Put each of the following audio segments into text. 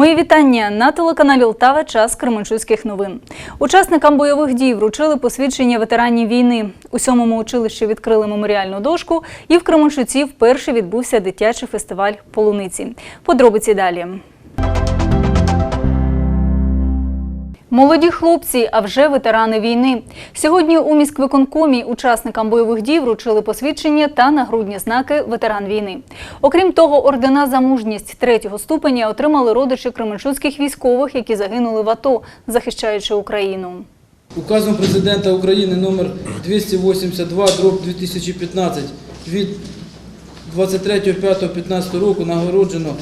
Мої вітання на телеканалі Лтава час Кременчуцьких новин. Учасникам бойових дій вручили посвідчення ветеранів війни. У сьомому училищі відкрили меморіальну дошку, і в Кременчуці вперше відбувся дитячий фестиваль полуниці. Подробиці далі. Молоді хлопці, а вже ветерани війни. Сьогодні у міськвиконкомі учасникам бойових дій вручили посвідчення та нагрудні знаки ветеран війни. Окрім того, ордена за мужність третього ступеня отримали родичі кременчуцьких військових, які загинули в АТО, захищаючи Україну. Указом президента України номер 282 дроб 2015 від 23.05.15 року нагороджено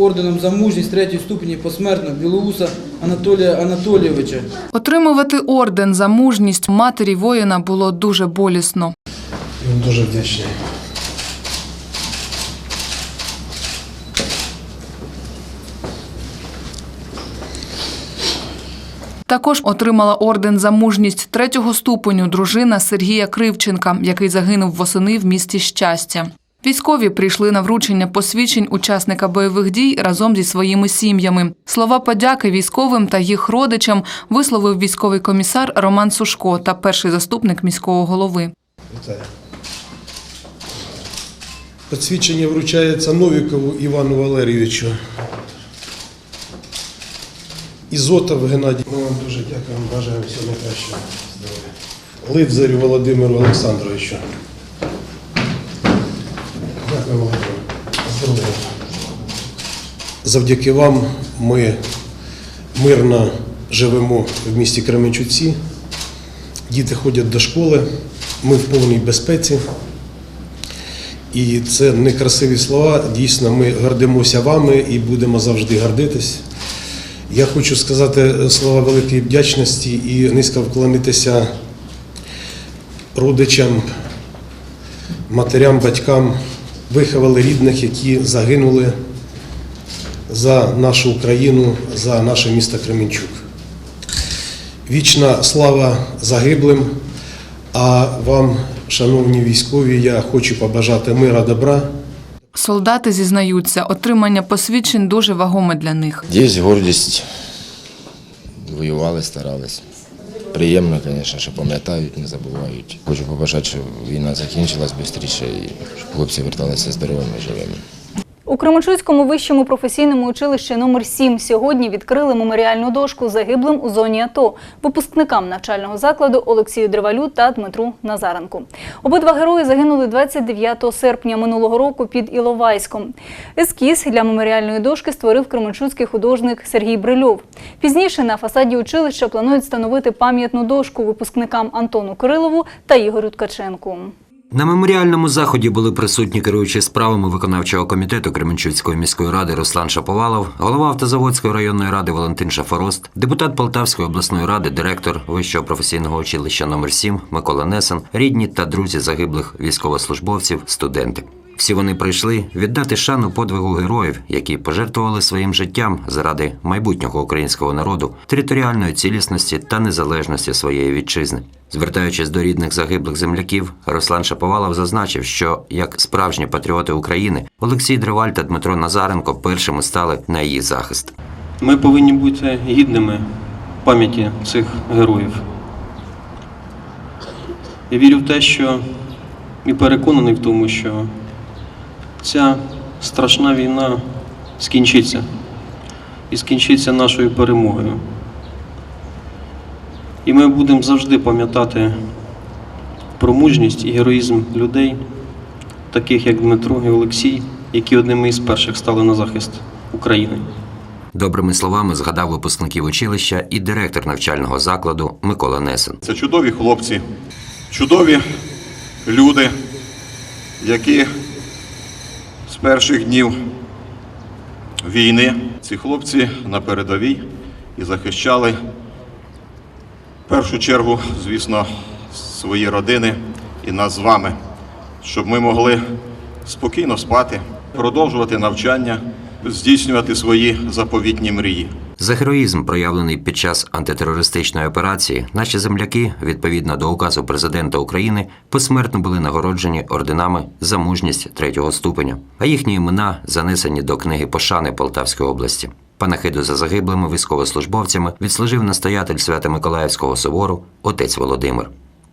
орденом за мужність третьої ступені посмертно Білоуса Анатолія Анатолійовича. Отримувати орден за мужність матері воїна було дуже болісно. Він дуже вдячний. Також отримала орден за мужність третього ступеню дружина Сергія Кривченка, який загинув восени в місті Щастя. Військові прийшли на вручення посвідчень учасника бойових дій разом зі своїми сім'ями. Слова подяки військовим та їх родичам висловив військовий комісар Роман Сушко та перший заступник міського голови. Вітаю. Посвідчення вручається Новікову Івану Валерійовичу. Ізотов Геннадій. Ми вам дуже дякуємо, бажаємо всього найкращого. Лидзарю Володимиру Олександровичу. Дякуємо вам. Здоров'я. Завдяки вам ми мирно живемо в місті Кременчуці. Діти ходять до школи, ми в повній безпеці. І це не красиві слова. Дійсно, ми гордимося вами і будемо завжди гордитись. Я хочу сказати слова великої вдячності і низько вклонитися родичам, матерям, батькам, виховали рідних, які загинули за нашу Україну, за наше місто Кременчук. Вічна слава загиблим. А вам, шановні військові, я хочу побажати мира, добра. Солдати зізнаються, отримання посвідчень дуже вагоме для них. Є гордість. Воювали, старались. Приємно, звісно, що пам'ятають, не забувають. Хочу побажати, щоб війна закінчилась швидше і щоб хлопці верталися здоровими, живими. У Кременчуцькому вищому професійному училищі номер 7 сьогодні відкрили меморіальну дошку загиблим у зоні АТО випускникам навчального закладу Олексію Древалю та Дмитру Назаренку. Обидва герої загинули 29 серпня минулого року під Іловайськом. Ескіз для меморіальної дошки створив кременчуцький художник Сергій Брильов. Пізніше на фасаді училища планують встановити пам'ятну дошку випускникам Антону Кирилову та Ігорю Ткаченку. На меморіальному заході були присутні керуючі справами виконавчого комітету Кременчуцької міської ради Руслан Шаповалов, голова Автозаводської районної ради Валентин Шафорост, депутат Полтавської обласної ради, директор Вищого професійного училища номер 7 Микола Несен, рідні та друзі загиблих військовослужбовців, студенти. Всі вони прийшли віддати шану подвигу героїв, які пожертвували своїм життям заради майбутнього українського народу, територіальної цілісності та незалежності своєї вітчизни. Звертаючись до рідних загиблих земляків, Руслан Шаповалов зазначив, що як справжні патріоти України Олексій Древаль та Дмитро Назаренко першими стали на її захист. Ми повинні бути гідними пам'яті цих героїв. Я вірю в те, що і переконаний в тому, що ця страшна війна скінчиться і скінчиться нашою перемогою. І ми будемо завжди пам'ятати про мужність і героїзм людей, таких як Дмитро і Олексій, які одними із перших стали на захист України. Добрими словами згадав випускників училища і директор навчального закладу Микола Несен. Це чудові хлопці, чудові люди, які з перших днів війни ці хлопці на передовій і захищали в першу чергу, звісно, свої родини і нас з вами, щоб ми могли спокійно спати, продовжувати навчання, здійснювати свої заповітні мрії. За героїзм, проявлений під час антитерористичної операції, наші земляки, відповідно до указу президента України, посмертно були нагороджені орденами за мужність третього ступеня, а їхні імена занесені до книги пошани Полтавської області. Панахиду за загиблими військовослужбовцями відслужив настоятель Свято-Миколаївського собору отець Володимир.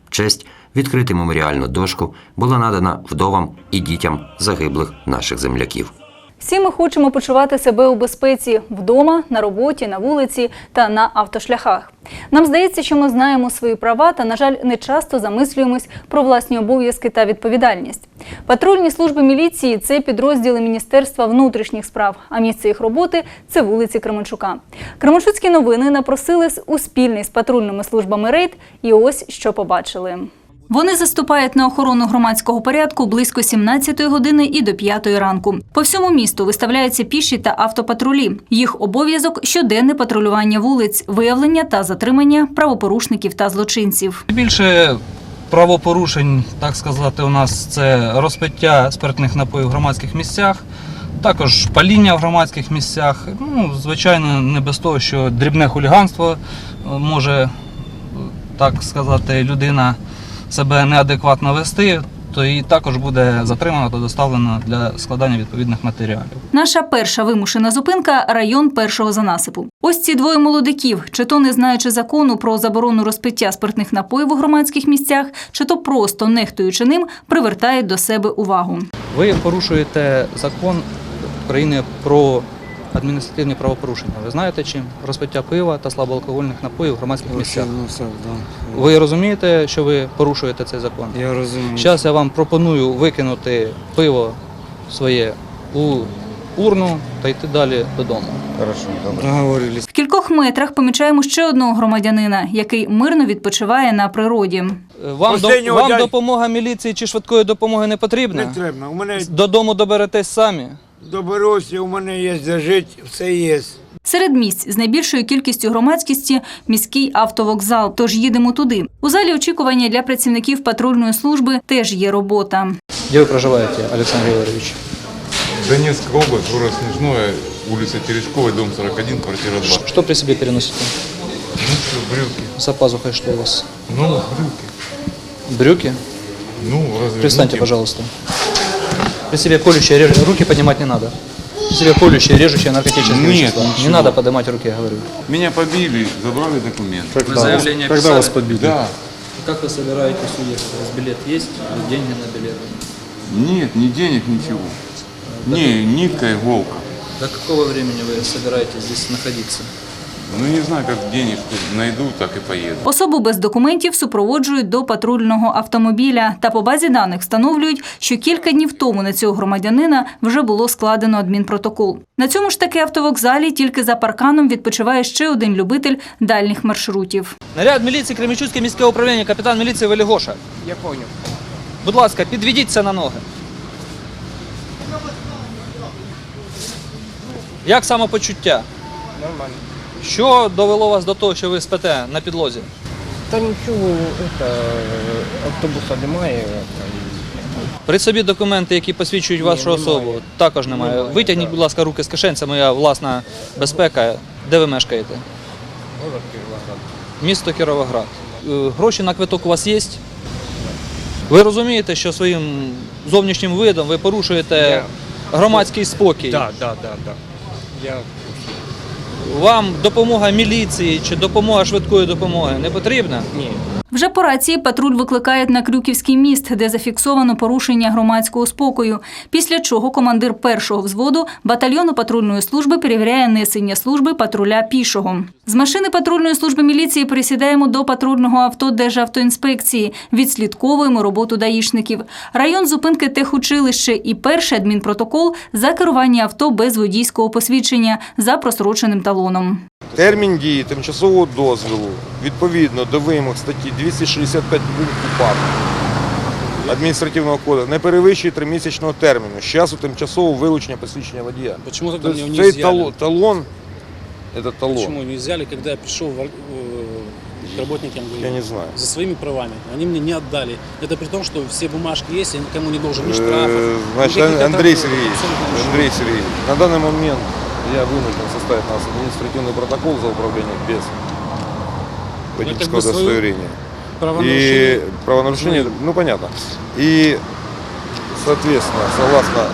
Честь відкрити меморіальну дошку була надана вдовам і дітям загиблих наших земляків. Всі ми хочемо почувати себе у безпеці вдома, на роботі, на вулиці та на автошляхах. Нам здається, що ми знаємо свої права та, на жаль, не часто замислюємось про власні обов'язки та відповідальність. Патрульні служби міліції це підрозділи Міністерства внутрішніх справ, а місце їх роботи це вулиці Кременчука. Кременчуцькі новини напросили у спільний з патрульними службами рейд, і ось що побачили. Вони заступають на охорону громадського порядку близько 17 години і до 5 ранку. По всьому місту виставляються піші та автопатрулі. Їх обов'язок щоденне патрулювання вулиць, виявлення та затримання правопорушників та злочинців. Більше правопорушень, так сказати, у нас це розпиття спиртних напоїв в громадських місцях, також паління в громадських місцях. Ну, звичайно, не без того, що дрібне хуліганство може, так сказати, людина себе неадекватно вести, то і також буде затримано та доставлено для складання відповідних матеріалів. Наша перша вимушена зупинка район першого занасипу. Ось ці двоє молодиків, чи то не знаючи закону про заборону розпиття спиртних напоїв у громадських місцях, чи то просто нехтуючи ним, привертають до себе увагу. Ви порушуєте закон України про адміністративні правопорушення. Ви знаєте чим? Розпиття пива та слабоалкогольних напоїв в громадських місцях. Ви розумієте, що ви порушуєте цей закон? Я розумію. Зараз я вам пропоную викинути пиво своє у урну та йти далі додому. Договорились. В кількох метрах помічаємо ще одного громадянина, який мирно відпочиває на природі. Е, Вам, до, Останнього вам дядь- допомога міліції чи швидкої допомоги не потрібна? Не треба. У мене Додому доберетесь самі. Доберуся, у мене є де жити, все є. Серед місць з найбільшою кількістю громадськості міський автовокзал. Тож їдемо туди. У залі очікування для працівників патрульної служби теж є робота. Де ви проживаєте, Олександр Григорович? Донецкая область, город Снежное, улица Терешковая, дом 41, квартира 2. Что при себе переносите? Ну что, брюки. За пазухой что у вас? Ну, брюки. Брюки? Ну, разве Пристаньте, пожалуйста. При себе колющие, руки поднимать не надо. При себе колющие, режущие наркотические Нет, вещества. Не ничего. надо поднимать руки, я говорю. Меня побили, забрали документы. Вы заявление Когда вас побили? Да. Как вы собираетесь уехать? У вас билет есть? Деньги на билет? Нет, ни денег, ничего. Не, нитка, иголка. До какого времени вы собираетесь здесь находиться? Ну, не знаю, как денег найду, так и поеду. Особу без документів супроводжують до патрульного автомобіля. Та по базі даних встановлюють, що кілька днів тому на цього громадянина вже було складено адмінпротокол. На цьому ж таки автовокзалі тільки за парканом відпочиває ще один любитель дальніх маршрутів. Наряд міліції Кременчуцьке міське управління, капітан міліції Велігоша. Я понял. Будь ласка, підведіться на ноги. Як самопочуття? Нормально. Що довело вас до того, що ви спите на підлозі? Та нічого, это, автобуса немає. При собі документи, які посвідчують вашу особу, також немає. Витягніть, будь ласка, руки з кишень, це моя власна безпека. Де ви мешкаєте? Кіровоград. Місто Кіровоград. Е, Гроші на квиток у вас є? Ви розумієте, що своїм зовнішнім видом ви порушуєте громадський спокій. Да, да, да. Я Вам допомога міліції чи допомога швидкої допомоги не потрібна? ні. Вже по рації патруль викликають на Крюківський міст, де зафіксовано порушення громадського спокою. Після чого командир першого взводу батальйону патрульної служби перевіряє несення служби патруля пішого. З машини патрульної служби міліції пересідаємо до патрульного авто Державтоінспекції. Відслідковуємо роботу даїшників. Район зупинки техучилище і перший адмінпротокол за керування авто без водійського посвідчення за просроченим талоном. Термін дії тимчасового дозволу відповідно до вимог статті 265 пункту ПАП адміністративного кодексу не перевищує тримісячного терміну з часу тимчасового вилучення посвідчення водія. Почему тогда Тобто мне не цей изъяли? талон, талон це талон, Почему не взяли, когда я пришел в- э, к работникам я не знаю. за своими правами? Они мне не отдали. Это при том, что все бумажки есть, я никому не должен ни Э, штрафов. Значит, никаких Андрей отрывов, Сергеевич, абсолютно ничего. Андрей Сергеевич, на данный момент я вынужден составить у нас административный протокол за управление без водительского бы свою удостоверения. Правонарушение. И правонарушение, ну понятно. И, соответственно, согласно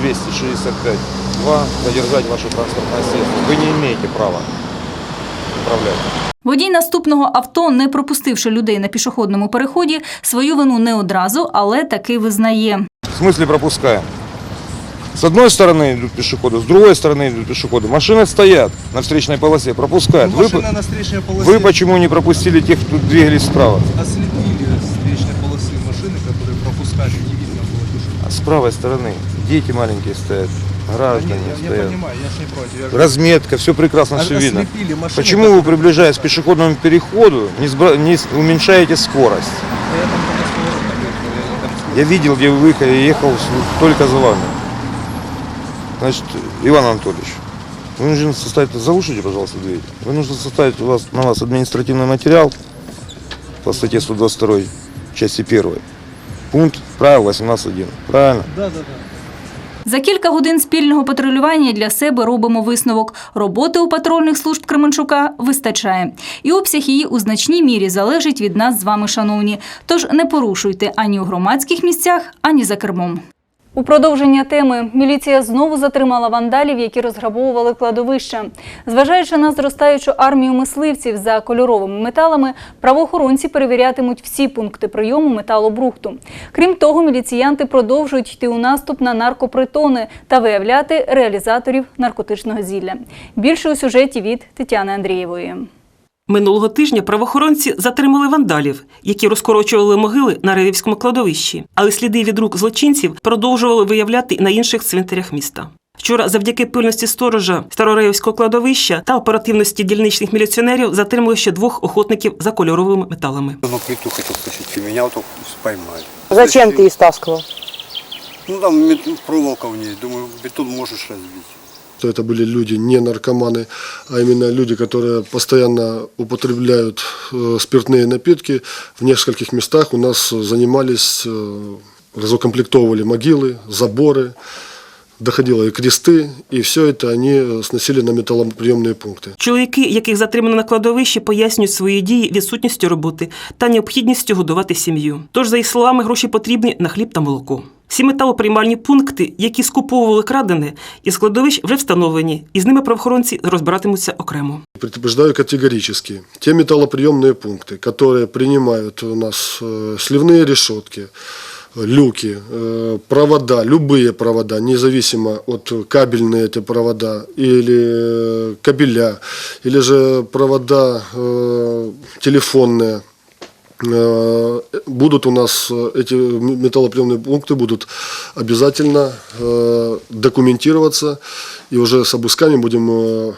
265 Два, задержать ваше транспортное средство. Вы не имеете права управлять. Водій наступного авто, не пропустивши людей на пішохідному переході, свою вину не одразу, але таки визнає. В смысле пропускаем? С одной стороны идут пешеходы, с другой стороны идут пешеходы. Машины стоят на встречной полосе, пропускают. Вы, по- на встречній полосі вы почему не пропустили тех, кто двигались справа? ослепили встречной полосы машины, которые пропускали, не видно было пешехода. А с правой стороны дети маленькие стоят, граждане стоят. я ж не против. Разметка, все прекрасно, все видно. Машины. Почему вы, приближаясь к пешеходному переходу, не, сбра- не уменьшаете скорость? Я там я Я видел, где вы выехали, я ехал только за вами. Значит, Иван Анатольевич, вы нужно составить, заглушите, пожалуйста, дверь. Вы нужно составить у вас, на вас административный материал по статье 122, части 1. Пункт правил 18.1. Правильно? Да, да, да. За кілька годин спільного патрулювання для себе робимо висновок. Роботи у патрульних служб Кременчука вистачає. І обсяг її у значній мірі залежить від нас з вами, шановні. Тож не порушуйте ані у громадських місцях, ані за кермом. У продовження теми міліція знову затримала вандалів, які розграбовували кладовища. Зважаючи на зростаючу армію мисливців за кольоровими металами, правоохоронці перевірятимуть всі пункти прийому металобрухту. Крім того, міліціянти продовжують йти у наступ на наркопритони та виявляти реалізаторів наркотичного зілля. Більше у сюжеті від Тетяни Андрієвої. Минулого тижня правоохоронці затримали вандалів, які розкорочували могили на Ревівському кладовищі, але сліди від рук злочинців продовжували виявляти на інших цвинтарях міста. Вчора, завдяки пильності сторожа Старореївського кладовища та оперативності дільничних міліціонерів, затримали ще двох охотників за кольоровими металами. На плиту хотел стащить, и меня вот так. Зачем ты их стаскивал? Ну там проволока в ней, думаю, бетон можешь разбить что это были люди не наркоманы, а именно люди, которые постоянно употребляют э, спиртные напитки. В нескольких местах у нас занимались, э, разукомплектовывали могилы, заборы, доходило и кресты, и все это они э, сносили на металлоприемные пункты. Чоловіки, яких затримано на кладовищі, пояснюють свої дії відсутністю роботи та необхідністю годувати сім'ю. Тож, за їх словами, гроші потрібні на хліб та молоко. Всі металоприймальні пункти, які скуповували крадене, із кладовищ вже встановлені, і з ними правоохоронці розбиратимуться окремо. Предупреждаю категорически. Те металлоприемные пункты, которые принимают у нас э, сливные решетки, э, люки, э, провода, любые провода, независимо от кабельные эти провода или э, кабеля, или же провода э, телефонные, э, будут у нас э, эти м- металлоприемные пункты будут обязательно э, документироваться и уже с обысками будем э,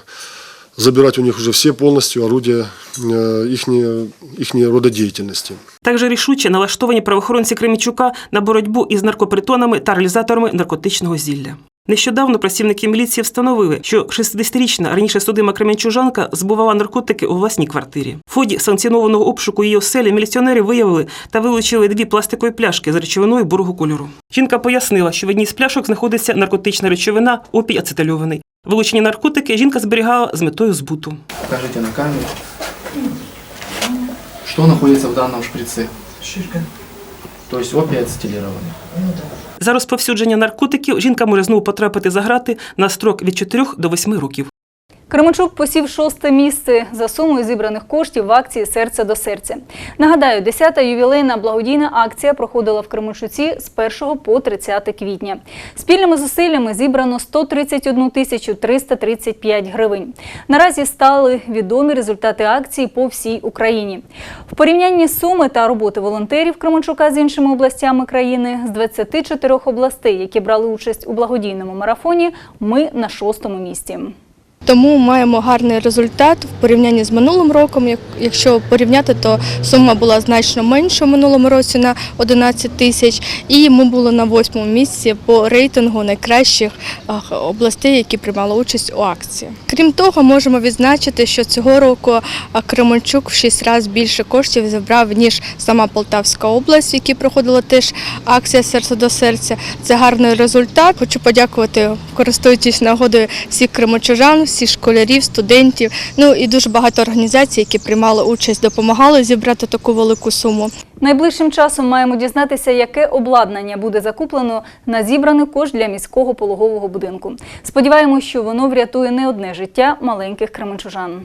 забирать у них уже все полностью орудия э, ихней, ихней рододеятельности. Також рішуче налаштовані правоохоронці Кремічука на боротьбу із наркопритонами та реалізаторами наркотичного зілля. Нещодавно працівники міліції встановили, що 60-річна раніше судима кременчужанка збувала наркотики у власній квартирі. В ході санкціонованого обшуку її оселі міліціонери виявили та вилучили дві пластикові пляшки з речовиною бурого кольору. Жінка пояснила, що в одній з пляшок знаходиться наркотична речовина опій ацетильований. Вилучені наркотики жінка зберігала з метою збуту. Покажите на камеру. Что находится в данном шприце? То есть опіат стилірований. За розповсюдження наркотиків жінка може знову потрапити за грати на строк від 4 до 8 років. Кременчук посів шосте місце за сумою зібраних коштів в акції Серце до серця. Нагадаю, 10-та ювілейна благодійна акція проходила в Кременчуці з 1 по 30 квітня. Спільними зусиллями зібрано 131 тисячу 335 гривень. Наразі стали відомі результати акції по всій Україні. В порівнянні суми та роботи волонтерів Кременчука з іншими областями країни з 24 областей, які брали участь у благодійному марафоні, ми на шостому місці. Тому маємо гарний результат в порівнянні з минулим роком. Як- Якщо порівняти, то сума була значно менша в минулому році на 11 тисяч, і ми були на восьмому місці по рейтингу найкращих областей, які приймали участь у акції. Крім того, можемо відзначити, що цього року Кременчук в 6 разів більше коштів зібрав ніж сама Полтавська область, в якій проходила теж акція серце до серця. Це гарний результат. Хочу подякувати, користуючись нагодою всіх кременчужан, всіх школярів, студентів. Ну і дуже багато організацій, які приймали участь, допомагали зібрати таку велику суму. Найближчим часом маємо дізнатися, яке обладнання буде закуплено на зібраний кошт для міського пологового будинку. Сподіваємось, що воно врятує не одне життя маленьких кременчужан.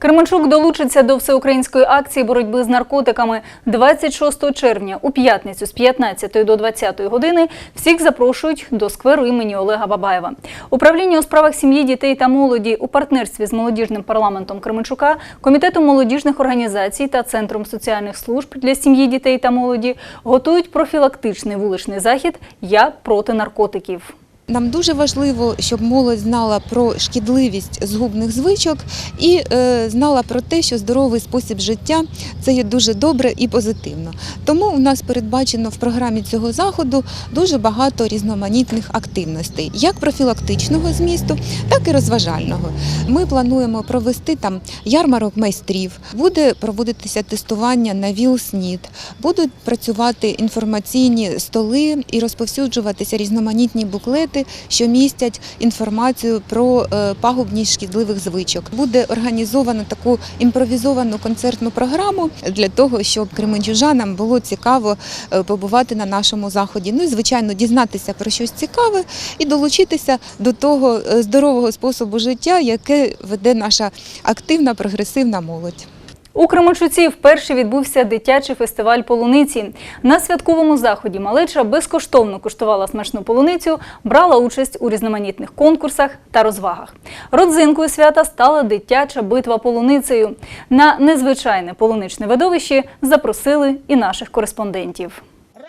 Кременчук долучиться до всеукраїнської акції боротьби з наркотиками 26 червня у п'ятницю з 15 до 20 години. Всіх запрошують до скверу імені Олега Бабаєва. Управління у справах сім'ї, дітей та молоді у партнерстві з молодіжним парламентом Кременчука, комітетом молодіжних організацій та центром соціальних служб для сім'ї, дітей та молоді готують профілактичний вуличний захід Я проти наркотиків. Нам дуже важливо, щоб молодь знала про шкідливість згубних звичок і е, знала про те, що здоровий спосіб життя це є дуже добре і позитивно. Тому у нас передбачено в програмі цього заходу дуже багато різноманітних активностей, як профілактичного змісту, так і розважального. Ми плануємо провести там ярмарок майстрів, буде проводитися тестування на ВІЛ-СНІД, будуть працювати інформаційні столи і розповсюджуватися різноманітні буклети, що містять інформацію про е, пагубність шкідливих звичок. Буде організовано таку імпровізовану концертну програму для того, щоб кременчужанам було цікаво е, побувати на нашому заході. Ну і звичайно, дізнатися про щось цікаве і долучитися до того е, здорового способу життя, яке веде наша активна прогресивна молодь. У Кременчуці вперше відбувся дитячий фестиваль полуниці. На святковому заході малеча безкоштовно куштувала смачну полуницю, брала участь у різноманітних конкурсах та розвагах. Родзинкою свята стала дитяча битва полуницею. На незвичайне полуничне видовище запросили і наших кореспондентів.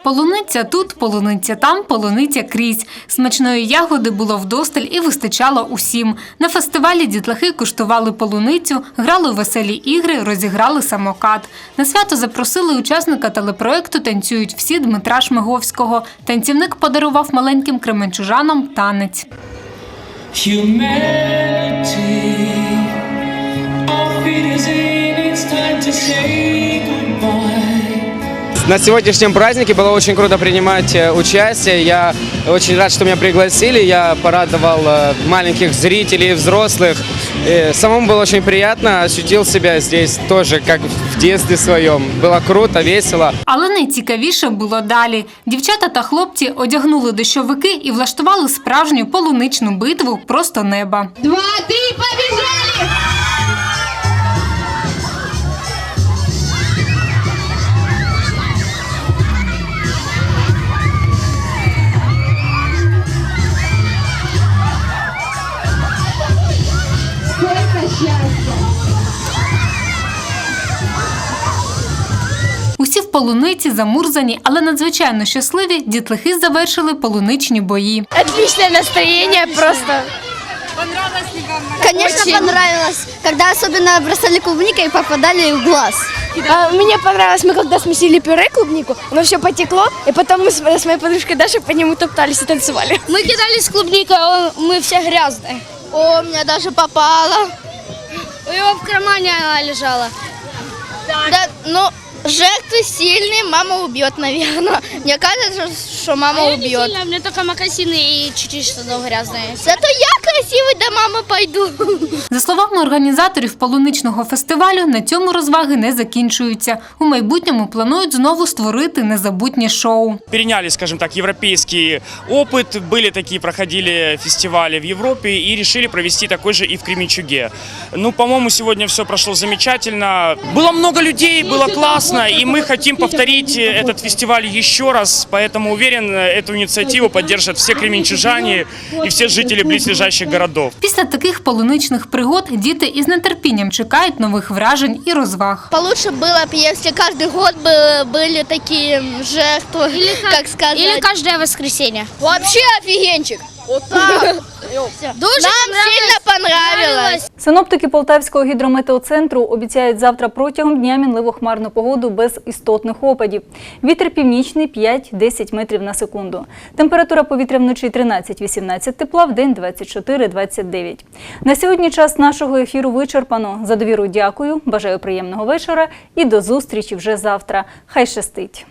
Полуниця тут, полуниця там, полуниця крізь. Смачної ягоди було вдосталь і вистачало усім. На фестивалі дітлахи куштували полуницю, грали у веселі ігри, розіграли самокат. На свято запросили учасника телепроекту Танцюють всі Дмитра Шмиговського. Танцівник подарував маленьким кременчужанам танець. На сегодняшнем празднике было очень круто принимать э, участие. Я очень рад, что меня пригласили. Я порадовал э, маленьких зрителей, и взрослых. И самому было очень приятно. Ощутил себя здесь тоже, как в детстве своем. Было круто, весело. Але найцікавіше було далі. Дівчата та хлопці одягнули дощовики і влаштували справжню полуничну битву просто неба. Два, три, побежали! Сколько счастья! Усі в полуниці замурзані, але надзвичайно щасливі дітлахи завершили полуничні бої. Отличное настроение просто. Конечно, понравилось, когда особенно бросали клубникой и попадали в глаз. А, мне понравилось, мы когда смесили пюре клубнику, оно все потекло, и потом мы с, с моей подружкой Дашей по нему топтались и танцевали. Мы кидались клубникой, он- мы все грязные. О, меня даже попало. У него в кармане она лежала. Да, ну, жертвы сильные, мама убьет, наверное. Мне кажется, что мама убьет. у меня только макасины и чуть-чуть штанов грязные. Зато я красивый до мамы пойду. За словами організаторів полуничного фестивалю, на цьому розваги не закінчуються. У майбутньому планують знову створити незабутнє шоу. переняли, скажем так, европейский опыт. Были такие, проходили фестивали в Европе и решили провести такой же и в Кременчуге. Ну, по-моему, сегодня все прошло замечательно. Было много людей, было классно, и мы хотим повторить этот фестиваль еще раз, поэтому уверен, эту инициативу поддержат все кременчужане и все жители близлежащих городов. Після таких полуничних пригод діти із нетерпінням чекають нових вражень і розваг. Получше было бы, если каждый год бы были такие жертвы, как, сказать. Или каждое воскресенье. Вообще офигенчик. Вот так. Нам сильно понравилось. Синоптики Полтавського гідрометеоцентру обіцяють завтра протягом дня мінливу хмарну погоду без істотних опадів. Вітер північний 5-10 метрів на секунду. Температура повітря вночі 13-18 тепла, в день 24-29. На сьогодні час нашого ефіру вичерпано. За довіру дякую, бажаю приємного вечора і до зустрічі вже завтра. Хай щастить!